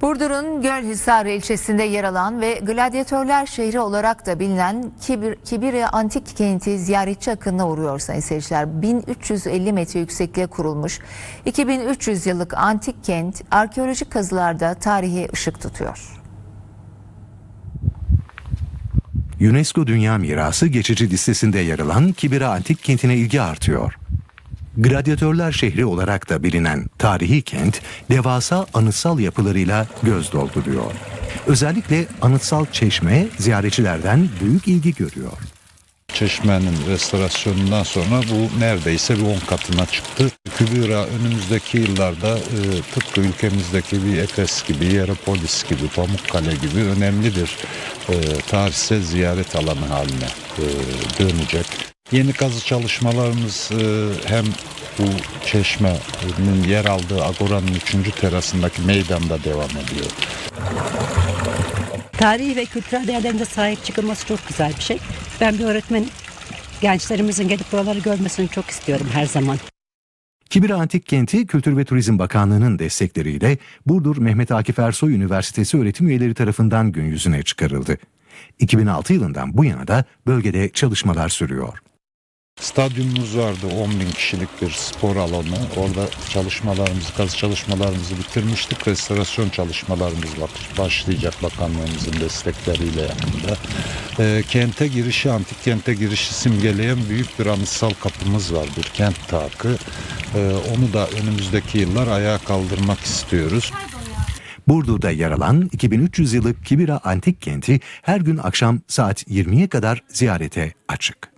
Burdur'un Gölhisar ilçesinde yer alan ve gladyatörler şehri olarak da bilinen Kibir, Kibirya Antik Kenti ziyaretçi akınına uğruyor sayın seyirciler. 1350 metre yüksekliğe kurulmuş 2300 yıllık antik kent arkeolojik kazılarda tarihi ışık tutuyor. UNESCO Dünya Mirası geçici listesinde yer alan Kibira Antik Kenti'ne ilgi artıyor. Gladyatörler şehri olarak da bilinen tarihi kent, devasa anıtsal yapılarıyla göz dolduruyor. Özellikle anıtsal çeşme ziyaretçilerden büyük ilgi görüyor. Çeşmenin restorasyonundan sonra bu neredeyse bir 10 katına çıktı. Kübra önümüzdeki yıllarda e, tıpkı ülkemizdeki bir Efes gibi, Hierapolis gibi, Pamukkale gibi önemli bir e, tarihsel ziyaret alanı haline e, dönecek. Yeni kazı çalışmalarımız e, hem bu çeşmenin yer aldığı Agora'nın 3. terasındaki meydanda devam ediyor. Tarihi ve kültürel değerlerine sahip çıkılması çok güzel bir şey. Ben bir öğretmen gençlerimizin gelip buraları görmesini çok istiyorum her zaman. Kibira Antik Kenti Kültür ve Turizm Bakanlığı'nın destekleriyle Burdur Mehmet Akif Ersoy Üniversitesi öğretim üyeleri tarafından gün yüzüne çıkarıldı. 2006 yılından bu yana da bölgede çalışmalar sürüyor. Stadyumumuz vardı 10 bin kişilik bir spor alanı. Orada çalışmalarımızı, kazı çalışmalarımızı bitirmiştik. Restorasyon çalışmalarımız başlayacak bakanlığımızın destekleriyle yakında. Ee, kente girişi, antik kente girişi simgeleyen büyük bir anıtsal kapımız var. Bir kent takı. Ee, onu da önümüzdeki yıllar ayağa kaldırmak istiyoruz. Burdur'da yer alan 2300 yıllık Kibira Antik Kenti her gün akşam saat 20'ye kadar ziyarete açık.